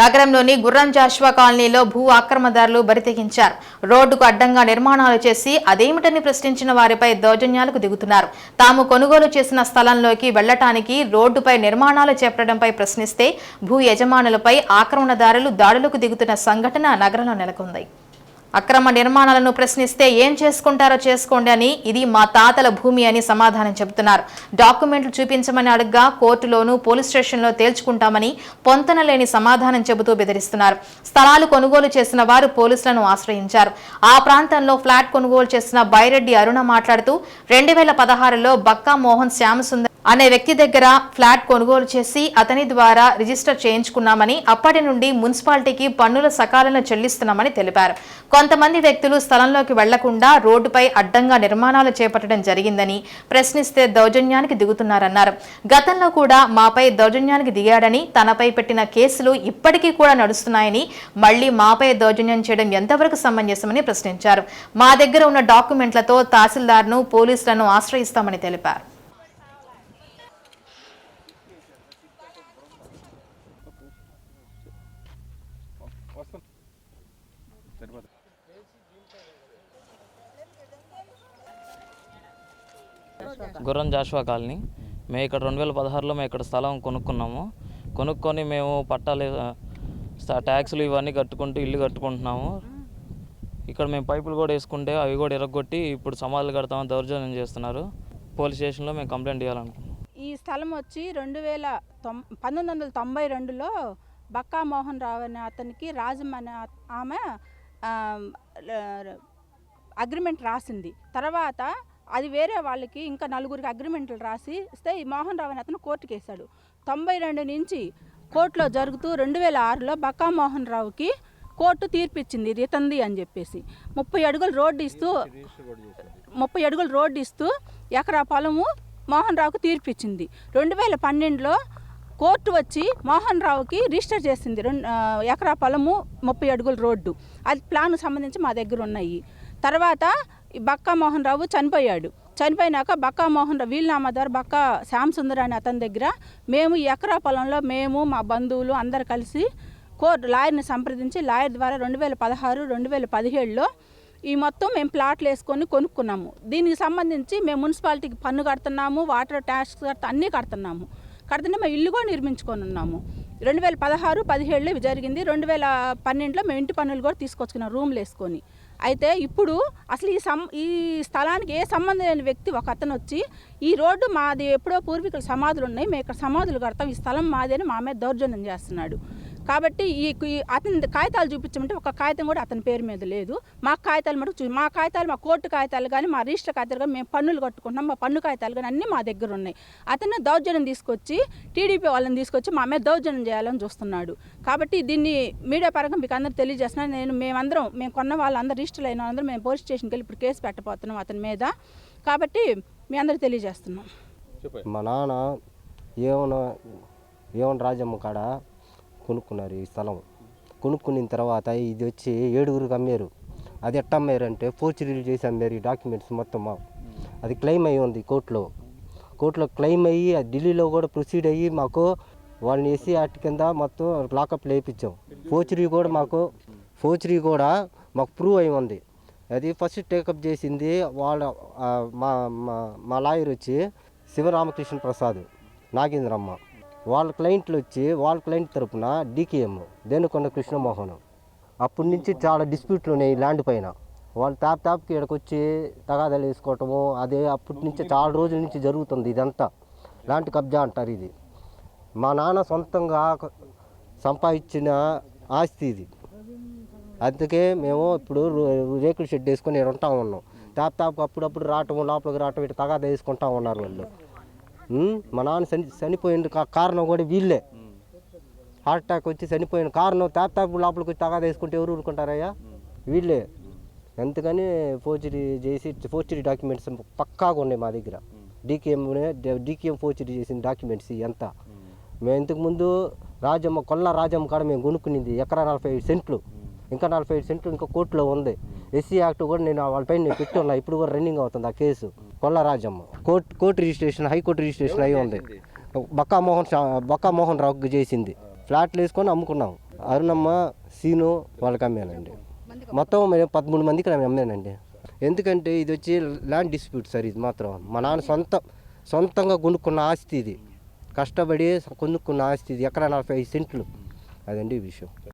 నగరంలోని గుర్రం జాషువా కాలనీలో భూ ఆక్రమదారులు బరితెగించారు. రోడ్డుకు అడ్డంగా నిర్మాణాలు చేసి అదేమిటని ప్రశ్నించిన వారిపై దౌర్జన్యాలకు దిగుతున్నారు. తాము కొనుగోలు చేసిన స్థలంలోకి వెళ్ళటానికి రోడ్డుపై నిర్మాణాలు చేపట్టడంపై ప్రశ్నిస్తే భూ యజమానులపై ఆక్రమణదారులు దాడులకు దిగుతున్న సంఘటన నగరంలో నెలకొంది. అక్రమ నిర్మాణాలను ప్రశ్నిస్తే ఏం చేసుకుంటారో చేసుకోండి అని ఇది మా తాతల భూమి అని సమాధానం చెబుతున్నారు. డాక్యుమెంట్లు చూపించమని అడగ్గా కోర్టులోనూ పోలీస్ స్టేషన్లో తేల్చుకుంటామని పొంతన లేని సమాధానం చెబుతూ బెదిరిస్తున్నారు. స్థలాలు కొనుగోలు చేసిన వారు పోలీసులను ఆశ్రయించారు. ఆ ప్రాంతంలో ఫ్లాట్ కొనుగోలు చేసిన బైరెడ్డి అరుణ మాట్లాడుతూ రెండు వేల పదహారులో బక్కా మోహన్ శ్యామసుందర్ అనే వ్యక్తి దగ్గర ఫ్లాట్ కొనుగోలు చేసి అతని ద్వారా రిజిస్టర్ చేయించుకున్నామని అప్పటి నుండి మున్సిపాలిటీకి పన్నుల సకాలంలో చెల్లిస్తున్నామని తెలిపారు. కొంతమంది వ్యక్తులు స్థలంలోకి వెళ్ళకుండా రోడ్డుపై అడ్డంగా నిర్మాణాలు చేపట్టడం జరిగిందని ప్రశ్నిస్తే దౌర్జన్యానికి దిగుతున్నారన్నారు. గతంలో కూడా మాపై దౌర్జన్యానికి దిగాడని తనపై పెట్టిన కేసులు ఇప్పటికీ కూడా నడుస్తున్నాయని మళ్ళీ మాపై దౌర్జన్యం చేయడం ఎంతవరకు సమంజసమని ప్రశ్నించారు. మా దగ్గర ఉన్న డాక్యుమెంట్లతో తహసీల్దార్ను పోలీసులను ఆశ్రయిస్తామని తెలిపారు. గుర్రం జాషువా కాలనీ. మేము ఇక్కడ రెండు వేల పదహారులో మేము ఇక్కడ స్థలం కొనుక్కున్నాము. కొనుక్కొని మేము పట్టాలు ట్యాక్సులు ఇవన్నీ కట్టుకుంటూ ఇల్లు కట్టుకుంటున్నాము. ఇక్కడ మేము పైపులు కూడా వేసుకుంటే అవి కూడా ఇరగొట్టి ఇప్పుడు సమాధులు కడతామని దౌర్జన్యం చేస్తున్నారు. పోలీస్ స్టేషన్లో మేము కంప్లైంట్ చేయాలనుకుంటున్నాం ఈ స్థలం వచ్చి రెండు వేల తొం పంతొమ్మిది వందల తొంభై రెండులో బక్కా మోహన్ రావు అనే అతనికి రాజం అనే ఆమె అగ్రిమెంట్ రాసింది. తర్వాత అది వేరే వాళ్ళకి ఇంకా నలుగురికి అగ్రిమెంట్లు రాసి ఇస్తే ఈ మోహన్ రావు అనే అతను కోర్టుకి వేశాడు. తొంభై రెండు నుంచి కోర్టులో జరుగుతూ రెండు వేల ఆరులో బకా మోహన్ రావుకి కోర్టు తీర్పిచ్చింది ఇది ఇతంది అని చెప్పేసి. ముప్పై అడుగులు రోడ్డు ఇస్తూ ముప్పై అడుగులు రోడ్డు ఇస్తూ ఎకరా పొలము మోహన్ రావుకు తీర్పిచ్చింది. రెండు వేల పన్నెండులో కోర్టు వచ్చి మోహన్ రావుకి రిజిస్టర్ చేసింది. రెండు ఎకరా పొలము ముప్పై అడుగుల రోడ్డు. అది ప్లాన్ సంబంధించి మా దగ్గర ఉన్నాయి. తర్వాత బక్కా మోహన్ రావు చనిపోయాడు. చనిపోయినాక బక్కా మోహన్ రావు వీలునామా ద్వారా బక్కా శ్యామ్ సుందర్ అనే అతని దగ్గర మేము ఈ ఎకరా పొలంలో మేము మా బంధువులు అందరు కలిసి కోర్టు లాయర్ని సంప్రదించి లాయర్ ద్వారా రెండు వేల పదహారు రెండు వేల పదిహేడులో ఈ మొత్తం మేము ప్లాట్లు వేసుకొని కొనుక్కున్నాము. దీనికి సంబంధించి మేము మున్సిపాలిటీకి పన్ను కడుతున్నాము వాటర్ ట్యాక్స్ కడతా అన్నీ కడుతున్నాము. కడుతుంటే మేము ఇల్లు కూడా నిర్మించుకొని ఉన్నాము. రెండు వేల పదహారు పదిహేడులో ఇవి జరిగింది. రెండు వేల పన్నెండులో మేము ఇంటి పన్నులు కూడా తీసుకొచ్చుకున్నాం రూమ్లు వేసుకొని. అయితే ఇప్పుడు అసలు ఈ సం ఈ స్థలానికి ఏ సంబంధం లేని వ్యక్తి ఒక అతను వచ్చి ఈ రోడ్డు మాది ఎప్పుడో పూర్వీకుల సమాధులు ఉన్నాయి మేము ఇక్కడ సమాధులు కడతాం ఈ స్థలం మాది అని మా మీద దౌర్జన్యం చేస్తున్నాడు. కాబట్టి ఈ అతని కాగితాలు చూపించమంటే ఒక కాగితం కూడా అతని పేరు మీద లేదు. మా కాగితాలు మటుకు చూ మా కాగితాలు మా కోర్టు కాగితాలు కానీ మా రిజిస్టర్ కాగితాలు కానీ మేము పన్నులు కట్టుకుంటున్నాం. మా పన్ను కాగితాలు కానీ అన్నీ మా దగ్గర ఉన్నాయి. అతను దౌర్జన్యం తీసుకొచ్చి టీడీపీ వాళ్ళని తీసుకొచ్చి మా మీద దౌర్జన్యం చేయాలని చూస్తున్నాడు. కాబట్టి దీన్ని మీడియా పరంగా మీకు అందరూ తెలియజేస్తున్నాను. నేను మేమందరం మేము కొన్న వాళ్ళందరూ రిజిస్టర్ అయిన వాళ్ళందరూ మేము పోలీస్ స్టేషన్కి వెళ్ళి ఇప్పుడు కేసు పెట్టబోతున్నాం అతని మీద. కాబట్టి మీ అందరూ తెలియజేస్తున్నాం. మా నాన్న ఏమన్నా ఏమన్నా రాజమ్మ కాడ? కొనుక్కున్నారు ఈ స్థలం. కొనుక్కున్న తర్వాత ఇది వచ్చి ఏడుగురికి అమ్మారు. అది ఎట్ట అమ్మారు అంటే ఫోర్చరీలు చేసి అమ్మారు ఈ డాక్యుమెంట్స్ మొత్తం అది క్లెయిమ్ అయ్యి ఉంది కోర్టులో. కోర్టులో క్లెయిమ్ అయ్యి అది ఢిల్లీలో కూడా ప్రొసీడ్ అయ్యి మాకు వాళ్ళని వేసి వాటి కింద మొత్తం లాకప్ వేయించాం. ఫోర్చరీ కూడా మాకు ఫోర్చరీ కూడా మాకు ప్రూవ్ అయి ఉంది. అది ఫస్ట్ టేకప్ చేసింది వాళ్ళ మా మా మా లాయర్ వచ్చి శివరామకృష్ణ ప్రసాద్ నాగేంద్రమ్మ. వాళ్ళ క్లయింట్లు వచ్చి వాళ్ళ క్లయింట్ తరపున డీకేఎం దేనుకొండ కృష్ణమోహన్. అప్పటి నుంచి చాలా డిస్ప్యూట్లు ఉన్నాయి ల్యాండ్ పైన. వాళ్ళు తాప్ తాప్కి ఇక్కడికి వచ్చి తగాదాలు వేసుకోవటము అదే అప్పటి నుంచి చాలా రోజుల నుంచి జరుగుతుంది ఇదంతా. ల్యాండ్ కబ్జా అంటారు ఇది. మా నాన్న సొంతంగా సంపాదించిన ఆస్తి ఇది. అందుకే మేము ఇప్పుడు రేకుల షెడ్ వేసుకొని ఈడ ఉంటా ఉన్నాం. తాప్ తాప్ అప్పుడప్పుడు రావటం లోపలికి రావటం ఇటు తగాదా వేసుకుంటా ఉన్నారు వాళ్ళు. మా నాన్న చని చనిపోయిన కారణం కూడా వీళ్ళే. హార్ట్ అటాక్ వచ్చి చనిపోయిన కారణం తాప్ లోపలికి వచ్చి తగాదా వేసుకుంటే ఎవరు ఊరుకుంటారయ్యా? వీళ్ళే. అందుకని ఫోర్జరీ చేసి ఫోర్జరీ డాక్యుమెంట్స్ పక్కాగా ఉన్నాయి మా దగ్గర. డీకేఎం డీకేఎం ఫోర్జరీ చేసిన డాక్యుమెంట్స్ ఎంత మేము ఇంతకుముందు రాజమ్మ కొల్ల రాజమ్మ కాడ మేము కొనుక్కునింది ఎకరా నలభై ఐదు సెంట్లు. ఇంకా నలభై ఐదు సెంట్లు ఇంకా కోర్టులో ఉంది. ఎస్సీ యాక్ట్ కూడా నేను వాళ్ళపైన నేను పెట్టి ఉన్నా ఇప్పుడు కూడా రన్నింగ్ అవుతుంది ఆ case. Kollarajamma. Court court registration high court registration అయి ఉంది. బక్కా మోహన్ బక్కా మోహన్ రావుకి చేసింది. ఫ్లాట్లు వేసుకొని అమ్ముకున్నాం. అరుణమ్మ సీను వాళ్ళకి అమ్మానండి. మొత్తం మేము పదమూడు మందికి నేను అమ్మానండి. ఎందుకంటే ఇది వచ్చి ల్యాండ్ డిస్ప్యూట్ సార్ ఇది మాత్రం. మా నాన్న సొంత సొంతంగా కొనుక్కున్న ఆస్తి ఇది. కష్టపడి కొనుక్కున్న ఆస్తి ఇది. ఎకరా నలభై ఐదు సెంట్లు. అదండి ఈ విషయం.